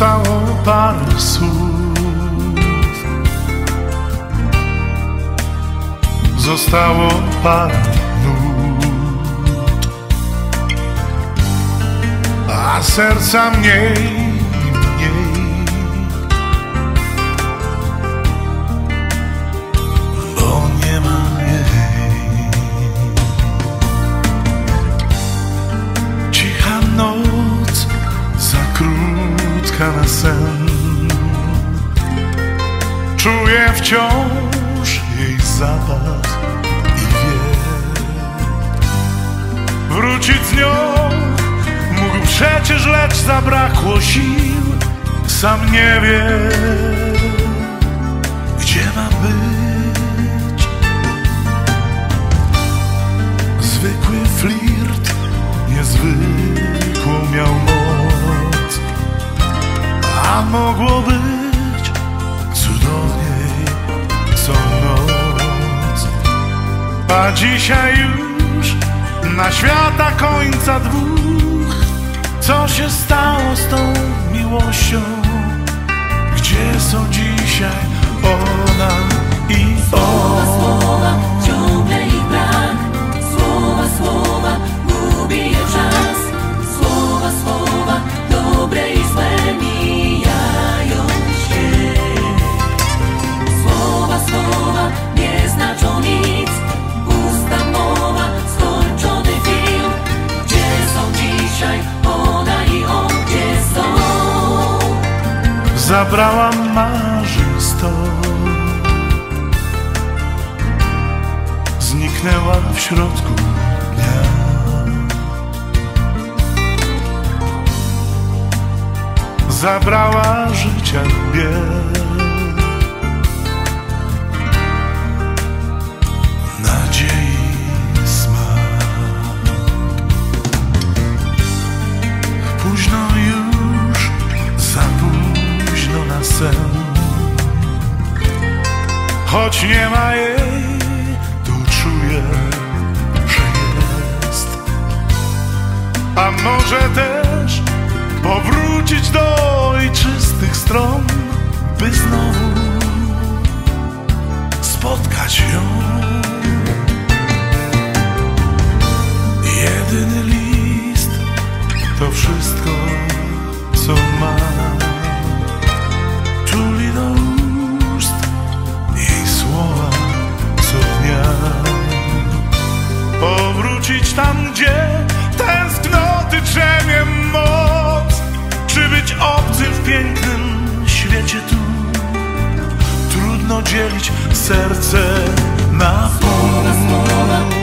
Zostało parę słów. Zostało parę nut. A serca mniej sen Czuję wciąż jej zapach i wie. Wrócić z nią mógł przecież, lecz zabrakło sił. Sam nie wie, gdzie ma być mogło być cudowniej co noc A dzisiaj już na świata końca dwóch Co się stało z tą miłością? Gdzie są dzisiaj ona i on? Zabrała marzeń sto Zniknęła w środku dnia. Zabrała życia bieg Choć nie ma jej, to czuję, że jest. A może też powrócić do ojczystych stron By Dzielić serce na pół.